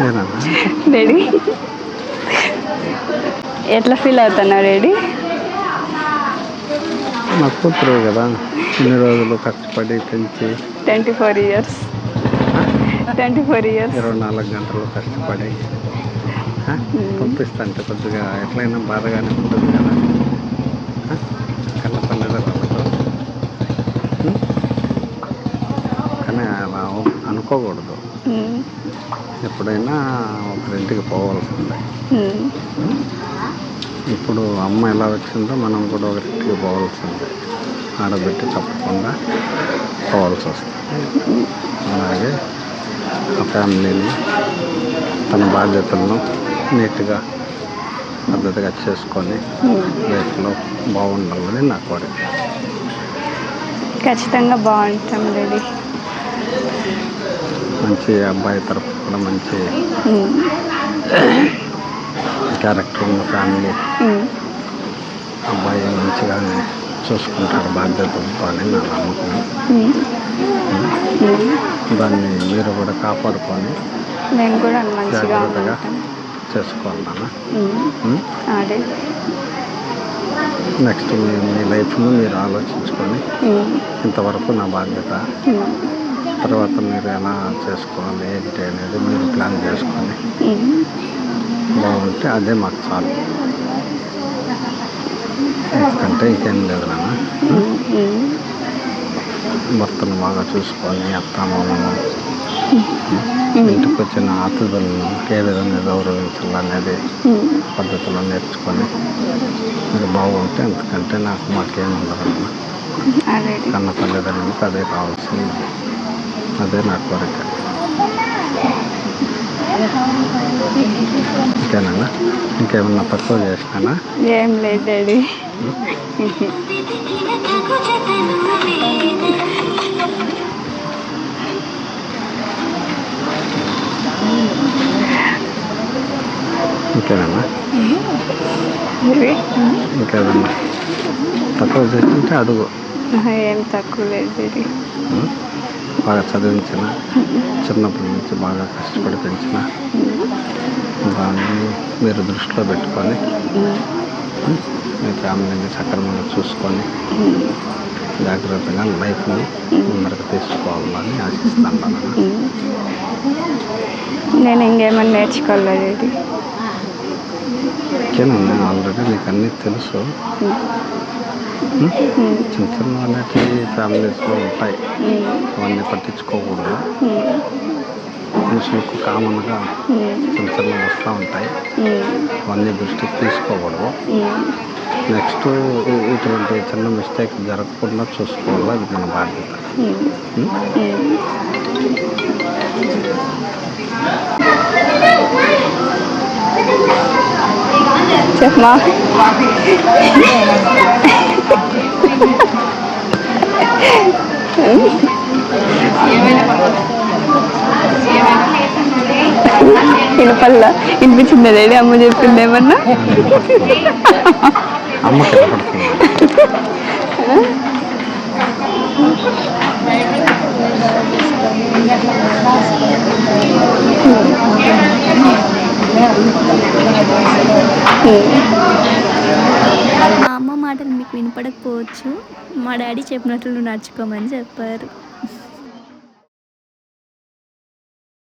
Daddy ఎట్లా feel అవుతున్నావు daddy నా కూతురు కదా. ఇన్ని రోజులు కష్టపడి పెంచి twenty four years twenty four years ఇరవై నాలుగు గంటలు కష్టపడి ఆ, పంపిస్తుంటే కొద్దిగా ఎట్లయినా బాధగానే ఉంటుంది కదా. ఉం? కానీ అలా అనుకోకూడదు. ఎప్పుడైనా ఒకరింటికి పోవాల్సిందే. ఇప్పుడు అమ్మ ఎలా వచ్చిందో మనం కూడా ఒకరింటికి పోవాల్సిందే. ఆడబెట్టి తప్పకుండా పోవాల్సి వస్తుంది. అలాగే ఆ ఫ్యామిలీని తన బాధ్యతలను నీట్గా పద్ధతిగా చేసుకొని లైఫ్లో బాగుండాలని నా కోరిక. ఖచ్చితంగా బాగుంటాం డాడీ. మంచి అబ్బాయి తరఫు కూడా మంచి క్యారెక్టర్ ఉన్న ఫ్యామిలీ. అబ్బాయి మంచిగానే చూసుకుంటాడు బాధ్యతలతో అని నా నమ్మకం. దాన్ని మీరు కూడా కాపాడుకొని మేము కూడా మంచిగా జాగ్రత్తగా ఉంటాం చేసుకోవాలి నాన్న ఉమ్. అదే. నెక్స్ట్ మీ మీ లైఫ్ను మీరు ఆలోచించుకొని. ఇంతవరకు నా బాధ్యత. తర్వాత మీరు ఎలా చేసుకోవాలి ఏంటి అనేది మీరు ప్లాన్ చేసుకొని ఉమ్. బాగుంటే అదే మాకు చాలు ఎందుకంటే ఇంకేం లేదు నాన్న. భర్తను బాగా చూసుకొని అత్తమామను ఇంటికి వచ్చిన అతిథులను ఏ విధంగా గౌరవించాలనేది. పద్ధతులు నేర్చుకొని మీరు బాగుంటే ఎందుకంటే నాకు మాకేం ఉండదు కన్న తల్లిదండ్రులకు అదే కావాల్సింది అదే నా కోరిక. ఇంకేనా ఇంకేమన్నా తక్కువ చేసినానా? ఏం లేదు డాడీ. ఇంకేనా ఇవి? ఇంకేదన్నా తక్కువ చేస్తుంటే అడుగు. ఏం తక్కువ లేదు? బాగా చదివించిన చిన్నప్పటి నుంచి బాగా కష్టపడి పెంచిన దాన్ని మీరు దృష్టిలో పెట్టుకొని? మీ ఫ్యామిలీని సక్రమంగా చూసుకొని జాగ్రత్తగా లైఫ్ని ముందరకు తీసుకోవాలని ఆశిస్తాను. నేను ఇంకేమన్నా నేర్చుకోవాలా డాడీ ఓకేనన్నా ఆల్రెడీ నీకు అన్నీ తెలుసు? చిన్న చిన్న అనేటివి ఫ్యామిలీస్లో ఉంటాయి. అవన్నీ పట్టించుకోకూడదు. మనుషులకు కామన్గా చిన్న చిన్న వస్తూ ఉంటాయి. అవన్నీ దృష్టికి తీసుకోకూడదు. నెక్స్ట్ ఇటువంటి చిన్న మిస్టేక్ జరగకుండా చూసుకోవాలి అది మన బాధ్యత? చెప్పమా? వినపల్ల వినిపించిందా? డాడీ అమ్మ చెప్పింది ఏమన్నా? అమ్మ వినపడకపోవచ్చు. మా డాడీ చెప్పినట్లు నడుచుకోమని చెప్పారు.